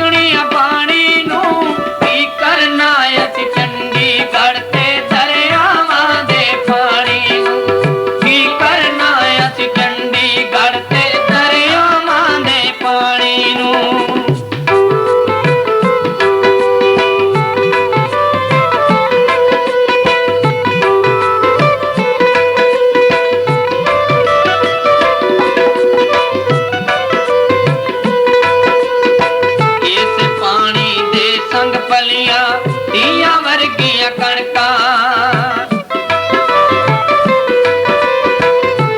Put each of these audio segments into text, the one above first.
दुनिया पानी ਪਲੀਆਂ ਵਰਗੀਆਂ ਕਣਕਾਂ।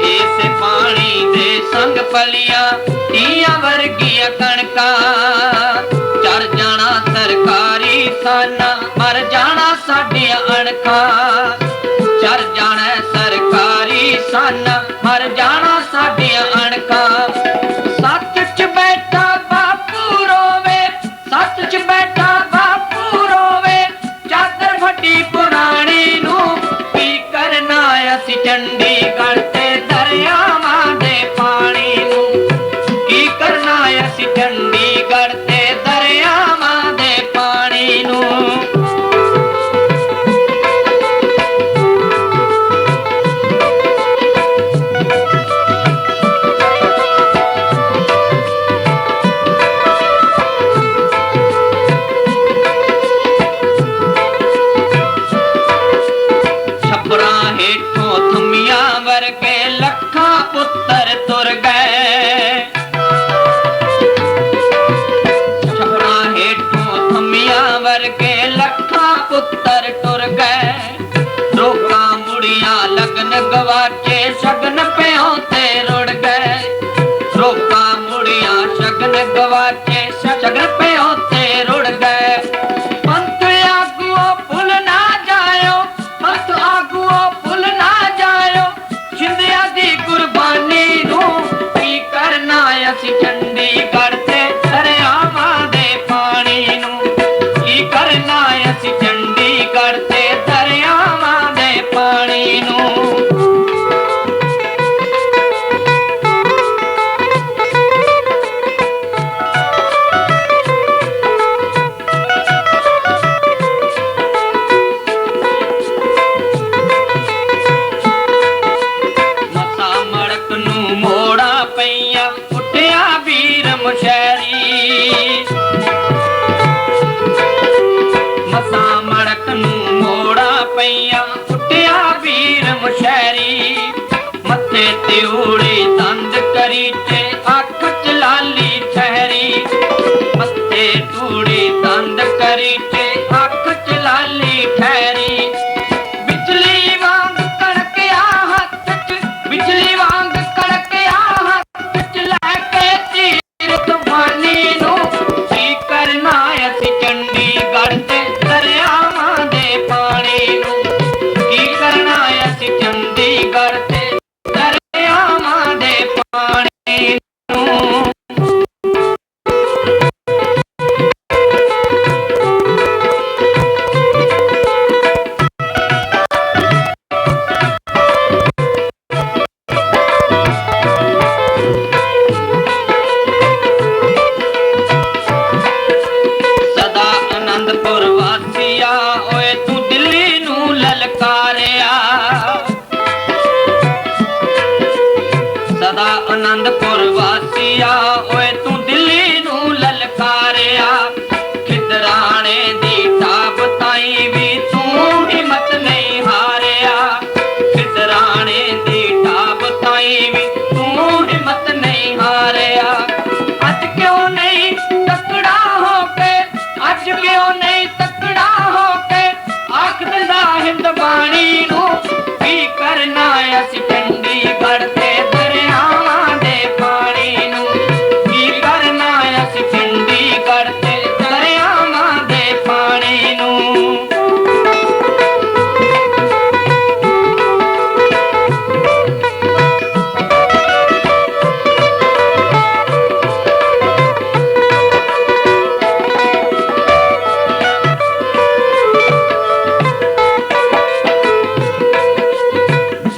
ਇਸੇ ਪਾਣੀ ਦੇ ਸੰਗ ਪਲੀਆਂ ਤੀਆਂ ਵਰਗੀਆਂ ਕਣਕਾਂ। ਚਰ ਜਾਣਾ ਸਰਕਾਰੀ ਸਾਨਾ, ਮਰ ਜਾਣਾ ਸਾਡੀਆਂ ਅਣਖਾਂ। ਚਰ ਜਾਣਾ ਸਰਕਾਰੀ ਸਾਨਾ, ਮਰ ਜਾਣਾ ਸਾਡੀਆਂ ਅਣਖਾਂ। ਪੁੱਤਰ ਟੁਰ ਗਏ। ਰੋਕਾਂ ਮੁੜੀਆਂ, ਲਗਨ ਗਵਾਚੇ, ਸ਼ਗਨ ਪਿਓ ਤੇ ਰੁੜ ਗਏ। ਰੋਕਾਂ ਮੁੜੀਆਂ, ਸ਼ਗਨ ਗਵਾਚੇ, ਸ਼ਗਨ ਪਿਓ ਤੇ ਰੁੜ ਗਏ। ਪੰਥ ਆਗੂਓ, ਭੁੱਲ ਨਾ ਜਾਇਓ। ਪੰਥ ਆਗੂਓ, ਭੁੱਲ ਨਾ ਜਾਇਓ। ਜਿੰਦਿਆਂ ਦੀ ਕੁਰਬਾਨੀ ਨੂੰ ਕੀ ਕਰਨਾ ਅਸੀਂ ਤੇ ਓੜੇ ਦੰਦ ਕਰੀ ਤੇ on.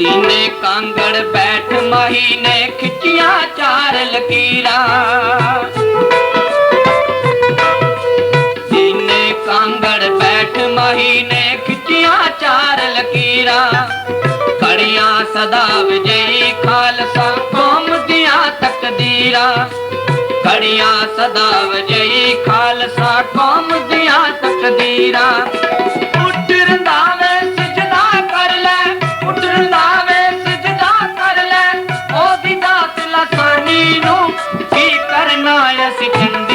ਸੀਨੇ ਕਾਂਗੜ ਬੈਠ ਮਾਹੀ ਨੇ ਖਿੱਚੀਆਂ ਚਾਰ ਲਕੀਰਾਂ। ਸੀਨੇ ਕਾਂਗੜ ਬੈਠ ਮਾਹੀ ਨੇ ਖਿੱਚੀਆਂ ਚਾਰ ਲਕੀਰਾਂ। ਖੜੀਆਂ ਸਦਾ ਵਿਜਈ ਖਾਲਸਾ ਕੌਮ ਦੀਆਂ ਤਕਦੀਰਾਂ। ਖੜੀਆਂ ਸਦਾ ਵਿਜਈ ਖਾਲਸਾ ਕੌਮ ਦੀਆਂ ਤਕਦੀਰਾਂ। తులసి చెంది